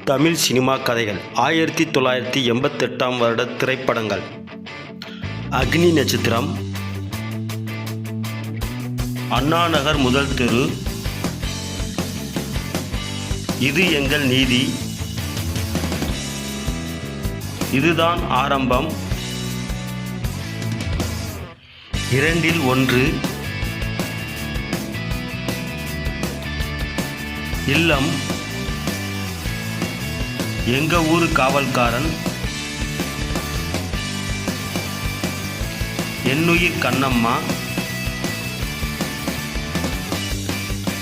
Tamil cinema கதைகள் ஆயிரத்தி தொள்ளாயிரத்தி எண்பத்தெட்டாம் வருட திரைப்படங்கள். அக்னி நட்சத்திரம் அண்ணா நகர் முதல் தெரு இது எங்கள் நீதி. இதுதான் ஆரம்பம். இரண்டில் ஒன்று இல்லம். எங்க ஊரு காவல்காரன்? என்னுயிர் கண்ணம்மா.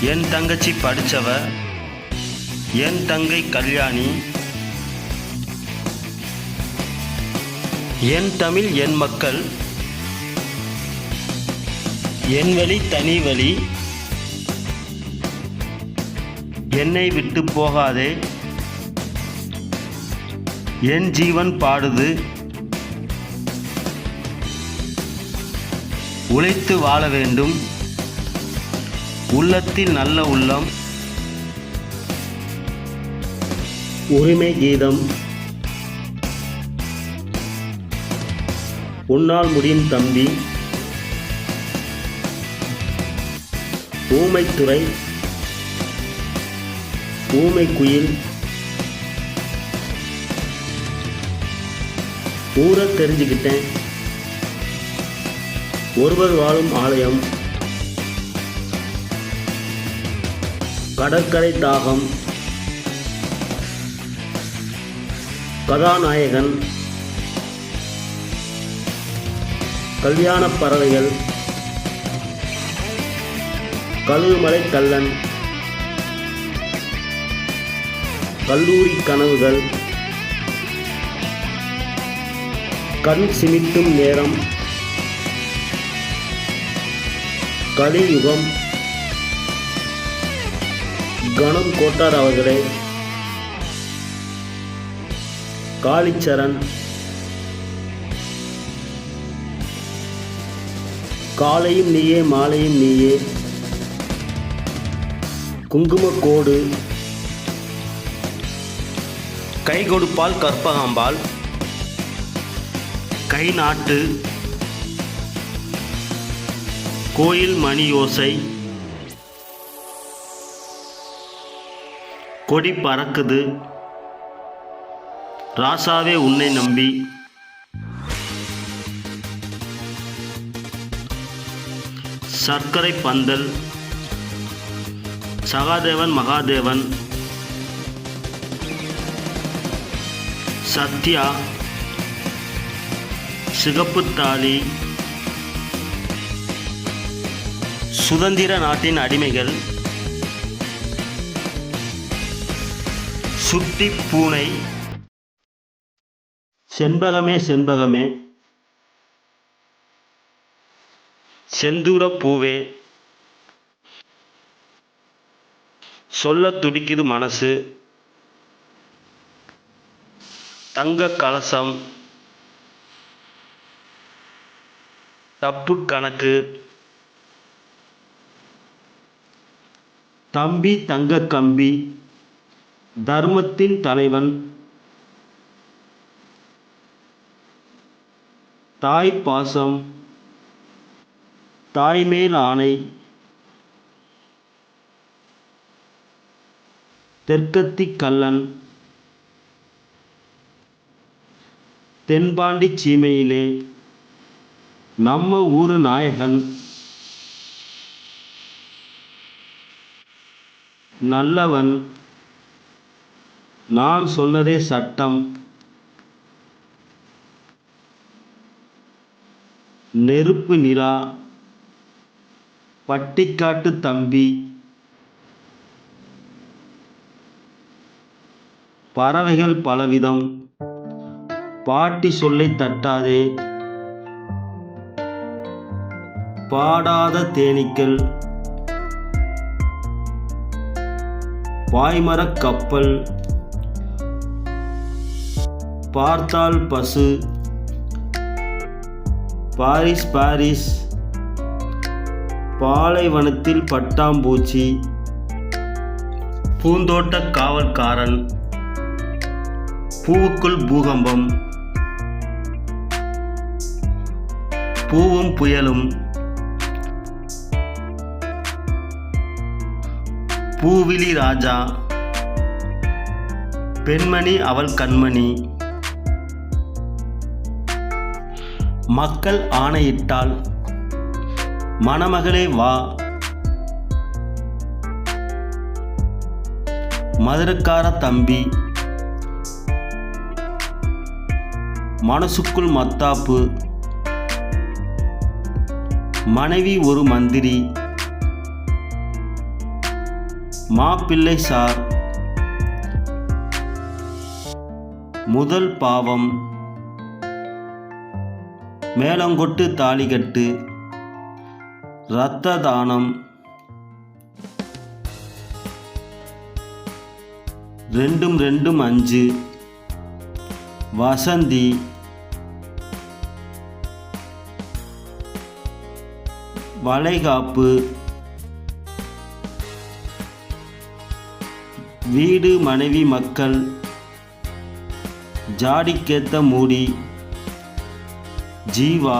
என் தங்கச்சி படித்தவ என் தங்கை கல்யாணி. என் தமிழ் என் மக்கள். என் வழி தனி வழி. என்னை விட்டு போகாதே. என் ஜீவன் பாடுது. உழைத்து வாழ வேண்டும். உள்ளத்தில் நல்ல உள்ளம். உரிமை கீதம். உன்னால் முடியும் தம்பி. ஊமைத்துறை. ஊமை குயில் ஊரை தெரிஞ்சுக்கிட்டேன். ஒருவர் வாழும் ஆலயம். கடற்கரை தாகம். கதாநாயகன். கல்யாண பறவைகள். கழுகுமலை கல்லன் கல்லூரி கனவுகள். கண் சிமிட்டும் நேரம். கலியுகம். கணம் கோட்டார் அவர்களே. காளிச்சரண். காலையும் நீயே மாலையும் நீயே. குங்குமக்கோடு. கை கொடுப்பால் கற்பகாம்பாள். கை நாட்டு கோயில் மணி யோசை கொடி பறக்குது. ராசாவே உன்னை நம்பி. சர்க்கரை பந்தல். சகாதேவன் மகாதேவன். சத்யா. சிகப்பு தாலி. சுதந்திர நாட்டின் அடிமைகள். சுட்டி பூனை. செண்பகமே செண்பகமே. செந்தூர பூவே. சொல்ல துடிக்குது மனசு. தங்க கலசம். தப்பு கணக்கு. தம்பி தங்க கம்பி. தர்மத்தின் தலைவன். தாய் பாசம். தாய்மேல் ஆணை. தெற்கத்தி கல்லன் தென்பாண்டி சீமையிலே. நம்ம ஊரு நாயகன் நல்லவன். நான் சொன்னதே சட்டம். நெருப்பு நிலா பட்டிக்காட்டு தம்பி. பறவைகள் பலவிதம். பாட்டி சொல்லை தட்டாதே. பாடாத தேனீக்கள். பாய்மரக் கப்பல். பார்த்தால் பசு. Paris Paris. பாலைவனத்தில் பட்டாம்பூச்சி. பூந்தோட்ட காவல்காரன். பூவுக்குள் பூகம்பம். பூவும் புயலும். பூவிழி ராஜா. பெண்மணி அவள் கண்மணி. மக்கள் ஆணையிட்டால் மணமகளே வா. மதுரக்கார தம்பி. மனசுக்குள் மத்தாப்பு. மனைவி ஒரு மந்திரி. மாப்பிள்ளை சார். முதல் பாவம். மேலங்கொட்டு தாலிகட்டு. இரத்த தானம். ரெண்டும் ரெண்டும் அஞ்சு. வசந்தி. வளைகாப்பு. வீடு மனைவி மக்கள் ஜாடிக்கேத்த மூடி ஜீவா